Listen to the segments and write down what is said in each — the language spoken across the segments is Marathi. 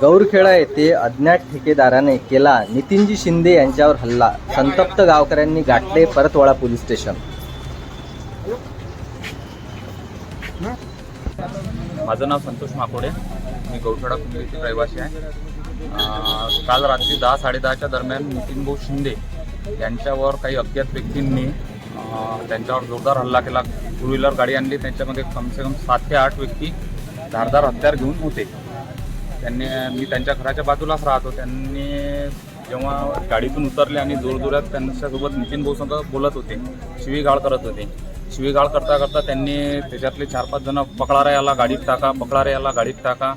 गौरखेडा येथे अज्ञात ठेकेदाराने केला नितीनजी शिंदे यांच्यावर हल्ला. संतप्त गावकऱ्यांनी गाठले परतवाडा पोलीस स्टेशन. माझं नाव संतोष माकोडे. मी गौरखेडा कुंडलीचे रहिवासी आहे. काल रात्री दहा साडेदहाच्या दरम्यान नितीन भाऊ शिंदे यांच्यावर काही अज्ञात व्यक्तींनी त्यांच्यावर जोरदार हल्ला केला. टू व्हीलर गाडी आणली. त्यांच्यामध्ये कमसे कम सात ते आठ व्यक्ती धारदार हत्यार घेऊन होते. त्यांनी मी त्यांच्या घराच्या बाजूलाच राहतो. त्यांनी जेव्हा गाडीतून उतरले आणि जोरजोरात त्यांच्यासोबत नितीन भाऊ बोलत होते शिवीगाळ करत होते. शिवीगाळ करता करता त्यांनी त्याच्यातले चार पाच जण पकडा याला गाडीत टाका पकडा याला गाडीत टाका.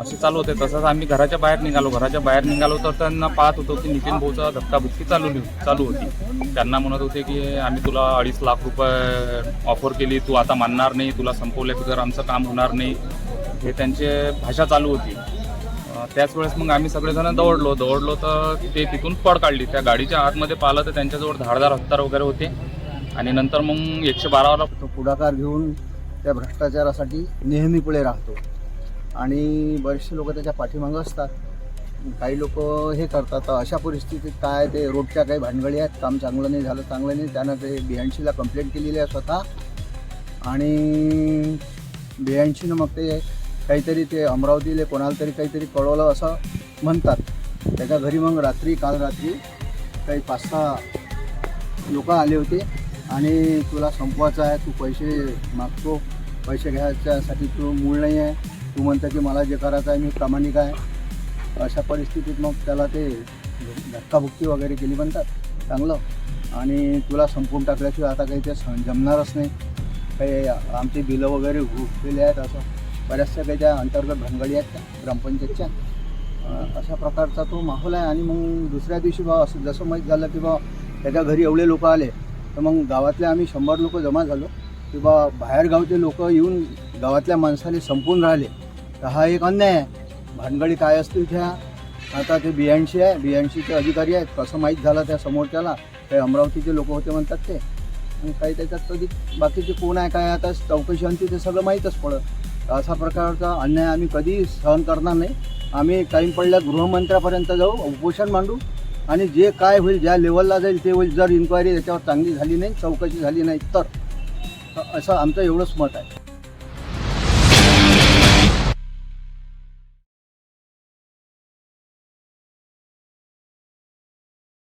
असे चालू होते. तसंच आम्ही घराच्या बाहेर निघालो. घराच्या बाहेर निघालो तर त्यांना पाहत होतो की नितीन भाऊचा धक्काबुक्की चालू चालू होती. त्यांना म्हणत होते की आम्ही तुला अडीच लाख रुपये ऑफर केली तू आता मानणार नाही तुला संपवल्या बिगर आमचं काम होणार नाही. हे त्यांचे भाषा चालू होती. त्याच वेळेस मग आम्ही सगळेजण दौडलो. दौडलो तर ते तिथून पड काढली. त्या गाडीच्या आतमध्ये पाहिलं तर त्यांच्याजवळ धारदार हत्यार वगैरे होते. आणि नंतर मग एकशे बारावाला तो पुढाकार घेऊन त्या भ्रष्टाचारासाठी नेहमी पुढे राहतो. आणि बरेचसे लोक त्याच्या पाठीमागं असतात. काही लोक हे करतात अशा परिस्थितीत काय ते रोडच्या काही भानगडी आहेत काम चांगलं नाही झालं चांगलं नाही त्यानं ते बियाणशीला कंप्लेंट केलेली आहे स्वतः. आणि बियाणशीनं मग ते काहीतरी ते अमरावतीला कोणाला तरी काहीतरी कळवलं असं म्हणतात. त्याच्या घरी मग रात्री काल रात्री काही पाच सहा लोक आले होते. आणि तुला संपवायचं आहे तू पैसे मागतो. पैसे घ्यायच्यासाठी तू मूळ नाही आहे. तू म्हणतं की मला जे करायचं आहे मी प्रामाणिक आहे. अशा परिस्थितीत मग त्याला ते धक्काबुक्की वगैरे केली म्हणतात. चांगलं. आणि तुला संपवून टाकल्याशिवाय आता काही ते जमणारच नाही. काही आमचे बिलं वगैरे घुसलेले आहेत असं. बऱ्याचशा काही त्या अंतर्गत भानगडी आहेत त्या ग्रामपंचायतच्या. अशा प्रकारचा तो माहोल आहे आणि मग दुसऱ्या दिवशी बा असं जसं माहीत झालं की बा त्याच्या घरी एवढे लोक आले तर मग गावातले आम्ही शंभर लोक जमा झालो. की बा बाहेरगावचे लोक येऊन गावातल्या माणसाने संपून राहिले. तर हा एक अन्याय आहे. भानगडी काय असतील त्या? आता ते बियाणशी आहे. बियाणशीचे अधिकारी आहेत. कसं माहीत झालं त्या समोरच्याला? काही अमरावतीचे लोक होते म्हणतात ते. आणि काही त्याच्यात कधी बाकीचे कोण आहे काय आता चौकशी अंती ते सगळं माहीतच पडत. असा प्रकारचा अन्याय आम्ही कधी सहन करणार नाही. आम्ही टाईम पडल्या गृहमंत्र्यापर्यंत जाऊ उपोषण मांडू आणि जे काय होईल ज्या लेवलला जाईल ते होईल. जर इन्क्वायरी त्याच्यावर चांगली झाली नाही चौकशी झाली नाही तर असं आमचं एवढंच मत आहे.